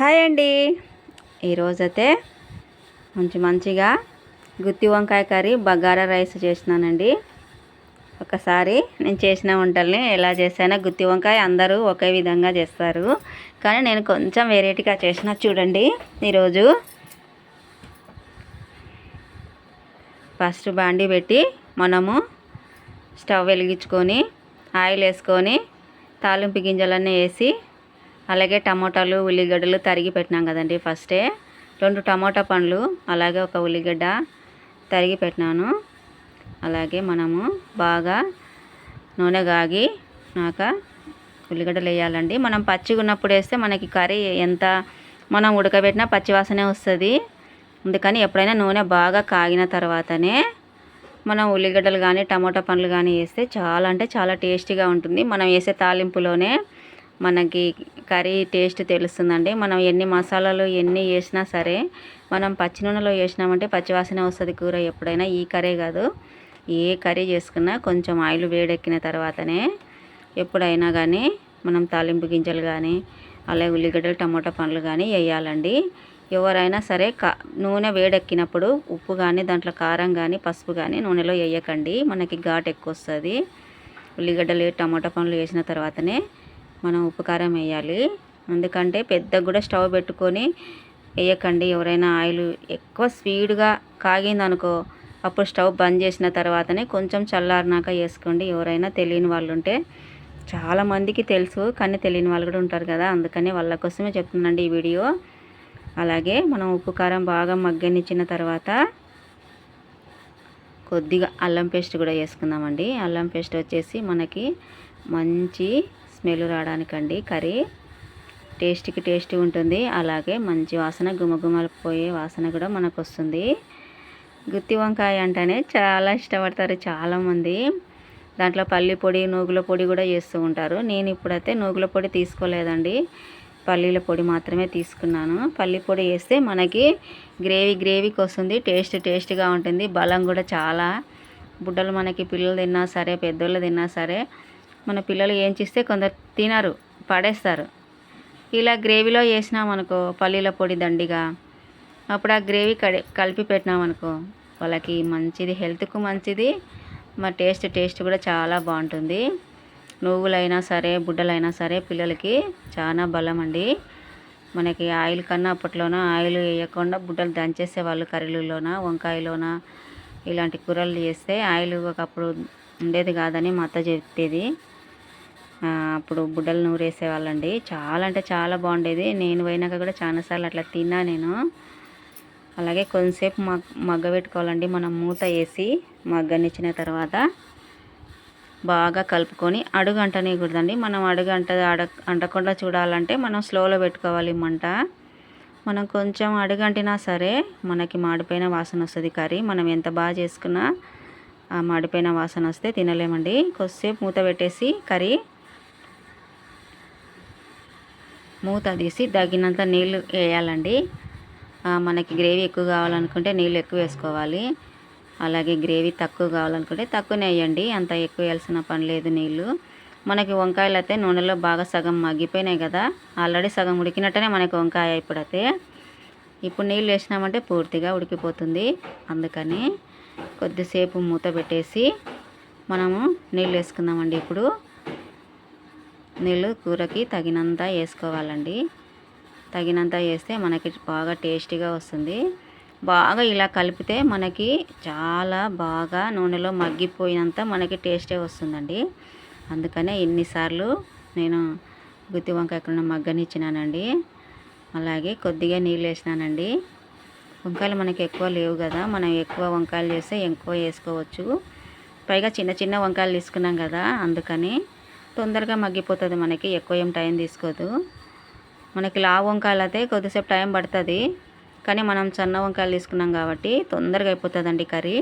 Hi అండి. ఈరోజైతే మంచి మంచిగా గుత్తి వంకాయ కర్రీ బగారా రైస్ చేసినానండి ఒకసారి నేను చేసిన వంటల్ని ఎలా చేశానో గుత్తి వంకాయ అందరూ ఒకే విధంగా చేస్తారు. కానీ నేను కొంచెం వెరైటీగా చేసిన చూడండి ఈరోజు. ఫస్ట్ బాండి పెట్టి మనము స్టవ్ వెలిగించుకొని ఆయిల్ వేసుకొని తాలింపు గింజలన్నీ వేసి అలాగే టమోటాలు ఉల్లిగడ్డలు తరిగి పెట్టినాం కదండి ఫస్టే. రెండు టమోటా పండ్లు అలాగే ఒక ఉల్లిగడ్డ తరిగి పెట్టినాను. అలాగే మనము బాగా నూనె కాగి నాక ఉల్లిగడ్డలు వేయాలండి. మనం పచ్చిగా ఉన్నప్పుడు వేస్తే మనకి కర్రీ ఎంత మనం ఉడకబెట్టినా పచ్చివాసనే వస్తుంది. అందుకని ఎప్పుడైనా నూనె బాగా కాగిన తర్వాతనే మనం ఉల్లిగడ్డలు కానీ టమోటా పండ్లు కానీ వేస్తే చాలా అంటే చాలా టేస్టీగా ఉంటుంది. మనం వేసే తాలింపులోనే మనకి కర్రీ టేస్ట్ తెలుస్తుందండి. మనం ఎన్ని మసాలాలు ఎన్ని వేసినా సరే మనం పచ్చి నూనెలో వేసినామంటే పచ్చివాసన వస్తుంది కూర ఎప్పుడైనా. ఈ కర్రీ కాదు. ఏ కర్రీ చేసుకున్నా కొంచెం ఆయిల్ వేడెక్కిన తర్వాతనే ఎప్పుడైనా కానీ మనం తాలింపు గింజలు కానీ అలాగే ఉల్లిగడ్డలు టమోటా పండ్లు కానీ వేయాలండి. ఎవరైనా సరే కా నూనె వేడెక్కినప్పుడు ఉప్పు కానీ దాంట్లో కారం కానీ పసుపు కానీ నూనెలో వేయకండి. మనకి ఘాట్ ఎక్కువ వస్తుంది ఉల్లిగడ్డలు టమాటా పండ్లు వేసిన తర్వాతనే మనం ఉప్పు కారం వేయాలి. ఎందుకంటే పెద్దగా కూడా స్టవ్ పెట్టుకొని వేయకండి. ఎవరైనా ఆయిల్ ఎక్కువ స్పీడ్గా కాగిందనుకో అప్పుడు స్టవ్ బంద్ చేసిన తర్వాతనే కొంచెం చల్లారినాక వేసుకోండి. ఎవరైనా తెలియని వాళ్ళు ఉంటే చాలామందికి తెలుసు కానీ తెలియని వాళ్ళు కూడా ఉంటారు కదా. అందుకని వాళ్ళ కోసమే చెప్తున్నాండి ఈ వీడియో. అలాగే మనం ఉప్పు కారం బాగా మగ్గనిచ్చిన తర్వాత కొద్దిగా అల్లం పేస్ట్ కూడా వేసుకుందామండి. అల్లం పేస్ట్ వచ్చేసి మనకి మంచి స్మెల్ రావడానికండి. కర్రీ టేస్ట్కి టేస్టీ ఉంటుంది. అలాగే మంచి వాసన గుమగుమలు పోయే వాసన కూడా మనకు వస్తుంది గుత్తి వంకాయ అంటేనే చాలా ఇష్టపడతారు చాలామంది. దాంట్లో పల్లి పొడి నూగుల పొడి కూడా చేస్తూ ఉంటారు. నేను ఇప్పుడైతే నూగుల పొడి తీసుకోలేదండి. పల్లీల పొడి మాత్రమే తీసుకున్నాను. పల్లి పొడి వేస్తే మనకి గ్రేవీ గ్రేవీకి వస్తుంది. టేస్ట్ టేస్ట్గా ఉంటుంది. బలం కూడా చాలా. బుడ్డలు మనకి పిల్లలు తిన్నా సరే పెద్దోళ్ళు తిన్నా సరే మన పిల్లలు ఏం చేస్తే కొందరు తినరు పడేస్తారు. ఇలా గ్రేవీలో వేసినామనుకో పల్లీల పొడి దండిగా. అప్పుడు ఆ గ్రేవీ కడి కలిపి పెట్టినామనుకో వాళ్ళకి మంచిది హెల్త్కు మంచిది. మా టేస్ట్ టేస్ట్ కూడా చాలా బాగుంటుంది. నువ్వులైనా సరే బుడ్డలైనా సరే పిల్లలకి చాలా బలం అండి. మనకి ఆయిల్ కన్నా అప్పట్లోన ఆయిల్ వేయకుండా బుడ్డలు దంచేసే వాళ్ళు కర్రీలలోన వంకాయలోన ఇలాంటి కూరలు చేస్తే ఆయిల్ ఒకప్పుడు ఉండేది కాదని మా అత్త చెప్పేది. అప్పుడు బుడ్డలు నూరేసేవాళ్ళండి. చాలా అంటే చాలా బాగుండేది. నేను పోయినాక కూడా చాలాసార్లు అట్లా తిన్నా నేను. అలాగే కొంతసేపు మగ్ మగ్గ పెట్టుకోవాలండి. మనం మూత వేసి మగ్గనిచ్చిన తర్వాత బాగా కలుపుకొని అడుగు అంటనేకూడదండి మనం అడుగు అంట అడ అంటకుండా చూడాలంటే మనం స్లోలో పెట్టుకోవాలి మంట. మనం కొంచెం అడుగంటినా సరే మనకి మాడిపోయిన వాసన వస్తుంది కర్రీ. మనం ఎంత బాగా చేసుకున్నా ఆ మాడిపోయిన వాసన వస్తే తినలేమండి. కొద్దిసేపు మూత పెట్టేసి కర్రీ మూత తీసి తగినంత నీళ్ళు వేయాలండి. మనకి గ్రేవీ ఎక్కువ కావాలనుకుంటే నీళ్ళు ఎక్కువ వేసుకోవాలి. అలాగే గ్రేవీ తక్కువ కావాలనుకుంటే తక్కువనే వేయండి. అంత ఎక్కువ వేయాల్సిన పని లేదు నీళ్ళు. మనకి వంకాయలు అయితే నూనెలో బాగా సగం మగ్గిపోయినాయి కదా. ఆల్రెడీ సగం ఉడికినట్టనే మనకి వంకాయ ఇప్పుడైతే ఇప్పుడు నీళ్ళు వేసినామంటే పూర్తిగా ఉడికిపోతుంది. అందుకని కొద్దిసేపు మూత పెట్టేసి మనము నీళ్ళు వేసుకుందామండి ఇప్పుడు. నీళ్ళు కూరకి తగినంత వేసుకోవాలండి. తగినంత వేస్తే మనకి బాగా టేస్టీగా వస్తుంది. బాగా ఇలా కలిపితే మనకి చాలా బాగా నూనెలో మగ్గిపోయినంత మనకి టేస్టే వస్తుందండి. అందుకనే ఎన్నిసార్లు నేను గుత్తి వంకాయ కూర మగ్గనిచ్చినానండి. అలాగే కొద్దిగా నీళ్ళు వేసినానండి. వంకాయలు మనకి ఎక్కువ లేవు కదా మనం ఎక్కువ వంకాయలు చేస్తే ఎక్కువ వేసుకోవచ్చు. పైగా చిన్న చిన్న వంకాయలు తీసుకున్నాం కదా అందుకని తొందరగా మగ్గిపోతుంది మనకి ఎక్కువ ఏం టైం తీసుకోదు. మనకి లావు వంకాయలు అయితే కొద్దిసేపు టైం పడుతుంది. కానీ మనం చిన్న వంకాయలు తీసుకున్నాం కాబట్టి తొందరగా అయిపోతుందండి కర్రీ.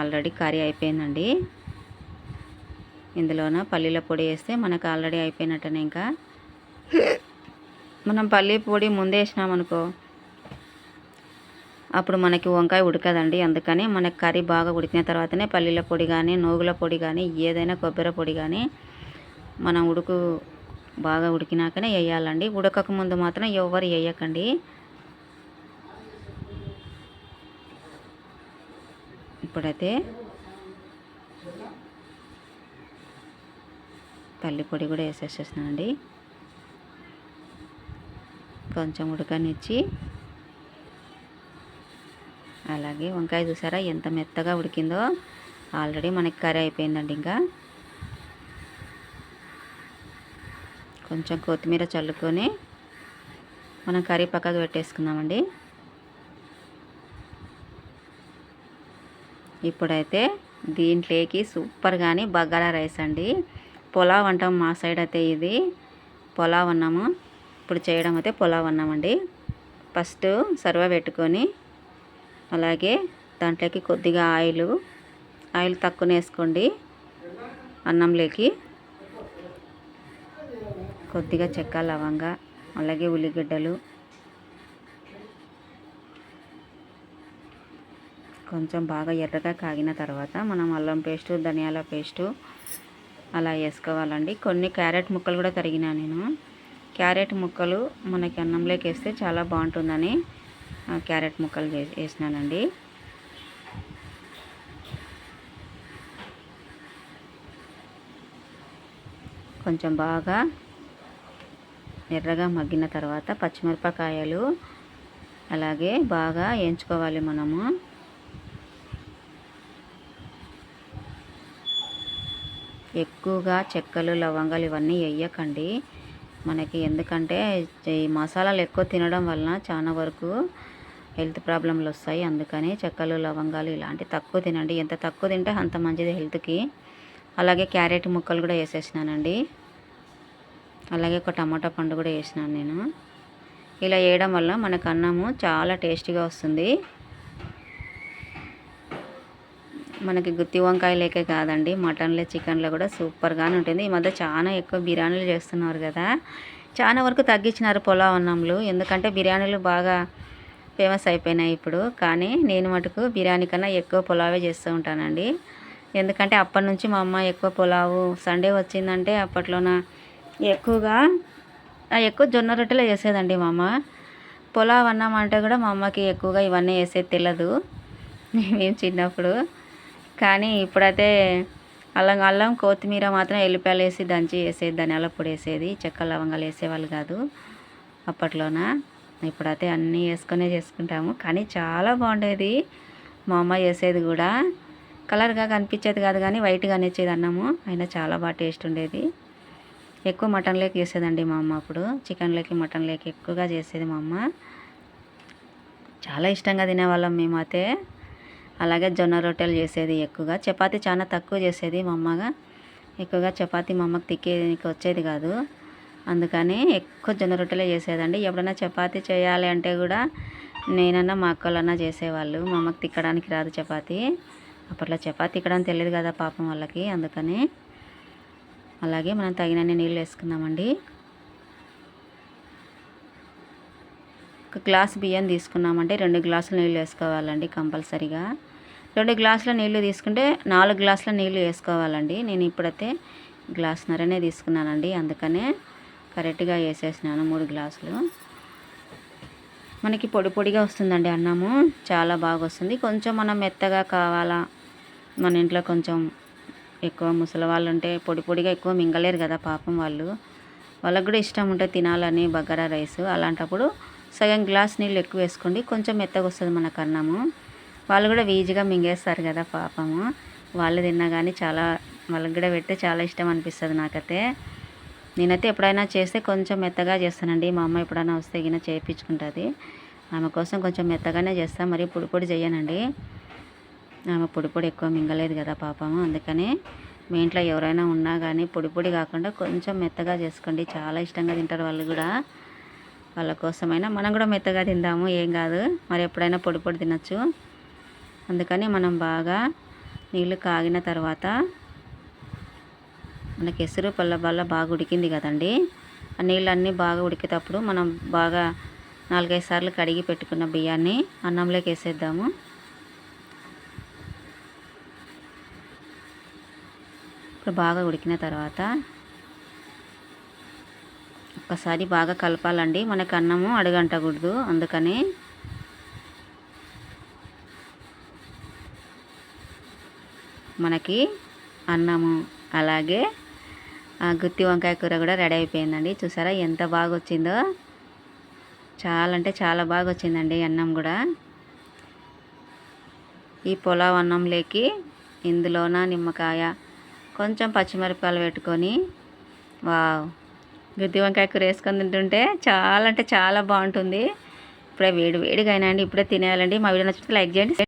ఆల్రెడీ కర్రీ అయిపోయిందండి. ఇందులోన పల్లీల పొడి వేస్తే మనకు ఆల్రెడీ అయిపోయినట్టనే ఇంకా. మనం పల్లీ పొడి ముందే వేసినామనుకో అప్పుడు మనకి వంకాయ ఉడకదండి. అందుకని మనకి కర్రీ బాగా ఉడికిన తర్వాతనే పల్లీల పొడి కానీ నూగుల పొడి కానీ ఏదైనా కొబ్బరి పొడి కానీ మనం ఉడుకు బాగా ఉడికినాకనే వేయాలండి. ఉడకక ముందు మాత్రం ఎవరు వేయకండి. ఇప్పుడైతే పల్లి పొడి కూడా వేసేసేస్తున్నానండి. కొంచెం ఉడకనిచ్చి అలాగే వంకాయ చూసారా? ఎంత మెత్తగా ఉడికిందో ఆల్రెడీ మనకి కర్రీ అయిపోయిందండి ఇంకా. కొంచెం కొత్తిమీర చల్లుకొని మనం కర్రీ పక్కకు పెట్టేసుకుందామండి. ఇప్పుడైతే దీంట్లోకి సూపర్ కానీ బగారా రైస్ అండి. పులావ్ అంటాం మా సైడ్ అయితే ఇది. పులావ్ అన్నాము. ఇప్పుడు చేయడం అయితే పులావ్ అన్నామండి. ఫస్ట్ సర్వ పెట్టుకొని అలాగే దాంట్లోకి కొద్దిగా ఆయిల్ ఆయిల్ తక్కువ వేసుకోండి అన్నంలోకి. కొద్దిగా చెక్క లవంగా అలాగే ఉల్లిగడ్డలు. కొంచెం బాగా ఎర్రగా కాగిన తర్వాత మనం అల్లం పేస్టు ధనియాల పేస్టు అలా వేసుకోవాలండి. కొన్ని క్యారెట్ ముక్కలు కూడా తరిగినా నేను. క్యారెట్ ముక్కలు మనకి అన్నంలోకి వేస్తే చాలా బాగుంటుందని క్యారెట్ ముక్కలు వేసినానండి. కొంచెం బాగా ఎర్రగా మగ్గిన తర్వాత పచ్చిమిరపకాయలు అలాగే బాగా వేయించుకోవాలి మనము. ఎక్కువగా చెక్కలు లవంగాలు ఇవన్నీ వేయకండి. మనకి ఎందుకంటే ఈ మసాలాలు ఎక్కువ తినడం వలన చాలా వరకు హెల్త్ ప్రాబ్లంలు వస్తాయి. అందుకని చెక్కలు లవంగాలు ఇలాంటి తక్కువ తినండి. ఎంత తక్కువ తింటే అంత మంచిది హెల్త్కి. అలాగే క్యారెట్ ముక్కలు కూడా వేసేసినానండి. అలాగే ఒక టమాటా పండు కూడా వేసినాను నేను. ఇలా వేయడం వల్ల మనకు అన్నము చాలా టేస్టీగా వస్తుంది. మనకి గుత్తి వంకాయలేకే కాదండి. మటన్లో చికెన్లో కూడా సూపర్గానే ఉంటుంది. ఈ మధ్య చాలా ఎక్కువ బిర్యానీలు చేస్తున్నారు కదా. చాలా వరకు తగ్గించినారు పొలావ్ అన్నంలు ఎందుకంటే బిర్యానీలు బాగా ఫేమస్ అయిపోయినాయి ఇప్పుడు. కానీ నేను మటుకు బిర్యానీ కన్నా ఎక్కువ పులావే చేస్తూ ఉంటానండి. ఎందుకంటే అప్పటి నుంచి మా అమ్మ ఎక్కువ పులావు సండే వచ్చిందంటే అప్పట్లోన ఎక్కువగా ఎక్కువ జొన్న రొట్టెలే చేసేదండి మా అమ్మ. పులావ్ అన్నామంటే కూడా మా అమ్మకి ఎక్కువగా ఇవన్నీ వేసేది తెలియదు మేము చిన్నప్పుడు. కానీ ఇప్పుడైతే అల్లం అల్లం కొత్తిమీర మాత్రం ఎల్లిపాయలు వేసి దంచి వేసేది ధనియాల పొడి వేసేది చెక్క లవంగాలు వేసేవాళ్ళు కాదు అప్పట్లోన. ఇప్పుడైతే అన్నీ వేసుకొనే చేసుకుంటాము. కానీ చాలా బాగుండేది. మా అమ్మ చేసేది కూడా. కలర్గా కనిపించేది కాదు కానీ వైట్గా అనిచ్చేది అన్నము. అయినా చాలా బాగా టేస్ట్ ఉండేది. ఎక్కువ మటన్ లేక చేసేదండి మా అమ్మ అప్పుడు. చికెన్లోకి లేక ఎక్కువగా చేసేది మా అమ్మ. చాలా ఇష్టంగా తినేవాళ్ళం మేమైతే. అలాగే జొన్న రొట్టెలు చేసేది ఎక్కువగా. చపాతీ చాలా తక్కువ చేసేది మా అమ్మగా. ఎక్కువగా చపాతీ మా అమ్మకి తిక్కేకి వచ్చేది కాదు. అందుకని ఎక్కువ జొన్న రొట్టెలే చేసేదండి. ఎప్పుడైనా చపాతీ చేయాలి అంటే కూడా నేనన్నా మా అక్కలన్నా చేసేవాళ్ళు. మా అమ్మకి తిక్కడానికి రాదు చపాతీ. అప్పట్లో చపాతీ తిక్కడానికి తెలియదు కదా పాపం వాళ్ళకి. అందుకని అలాగే మనం తగినన్ని నీళ్ళు వేసుకుందామండి ఒక గ్లాస్ బియ్యం తీసుకున్నామంటే రెండు గ్లాసులు నీళ్ళు వేసుకోవాలండి కంపల్సరీగా. రెండు గ్లాసుల నీళ్ళు తీసుకుంటే నాలుగు గ్లాసుల నీళ్ళు వేసుకోవాలండి. నేను ఇప్పుడైతే గ్లాసున్నరనే తీసుకున్నానండి. అందుకనే కరెక్ట్గా వేసేసినాను మూడు గ్లాసులు. మనకి పొడి పొడిగా వస్తుందండి అన్నము. చాలా బాగా వస్తుంది. కొంచెం మనం మెత్తగా కావాలా? మన ఇంట్లో కొంచెం ఎక్కువ ముసలి వాళ్ళు ఉంటే పొడి పొడిగా ఎక్కువ మింగలేరు కదా పాపం వాళ్ళు. వాళ్ళకు కూడా ఇష్టం ఉంటే తినాలని బగారా రైస్ అలాంటప్పుడు సగం గ్లాస్ నీళ్ళు ఎక్కువ వేసుకోండి. కొంచెం మెత్తగా వస్తుంది మనకు అన్నము. వాళ్ళు కూడా ఈజీగా మింగేస్తారు కదా పాపము. వాళ్ళు తిన్నా కానీ చాలా వాళ్ళకి కూడా పెడితే చాలా ఇష్టం అనిపిస్తుంది నాకైతే. నేనైతే ఎప్పుడైనా చేస్తే కొంచెం మెత్తగా చేస్తానండి. మా అమ్మ ఎప్పుడైనా వస్తే గిన చేయించుకుంటుంది ఆమె కోసం కొంచెం మెత్తగానే చేస్తాను మరి పొడి పొడి చేయనండి. ఆమె పొడి పొడి ఎక్కువ మింగలేదు కదా పాపము అందుకని మీ ఇంట్లో ఎవరైనా ఉన్నా కానీ పొడి పొడి కాకుండా కొంచెం మెత్తగా చేసుకోండి. చాలా ఇష్టంగా తింటారు వాళ్ళు కూడా. వాళ్ళ కోసమైనా మనం కూడా మెత్తగా తిందాము. ఏం కాదు. మరి ఎప్పుడైనా పొడి పొడి తినచ్చు. అందుకని మనం బాగా నీళ్ళు కాగిన తర్వాత మనకి ఎసురు పళ్ళ బల్ల బాగా ఉడికింది కదండి. ఆ నీళ్ళన్నీ బాగా ఉడికేటప్పుడు మనం బాగా నాలుగైదు సార్లు కడిగి పెట్టుకున్న బియ్యాన్ని అన్నంలోకి వేసేద్దాము. ఇప్పుడు బాగా ఉడికిన తర్వాత ఒకసారి బాగా కలపాలండి. మనకు అన్నము అడుగంటకూడదు. అందుకని మనకి అన్నము అలాగే గుత్తి వంకాయ కూర కూడా రెడీ అయిపోయిందండి. చూసారా ఎంత బాగా వచ్చిందో చాలా అంటే చాలా బాగా వచ్చిందండి అన్నం కూడా. ఈ పులావ్ అన్నంలోకి ఇందులోన నిమ్మకాయ కొంచెం పచ్చిమిరపకాయలు పెట్టుకొని వావ్! గుత్తి వంకాయ కూర వేసుకొని తింటుంటే చాలా అంటే చాలా బాగుంటుంది. ఇప్పుడే వేడి వేడిగా అయినా అండి ఇప్పుడే తినేయాలండి. మా వీడియో నచ్చితే లైక్ చేయండి.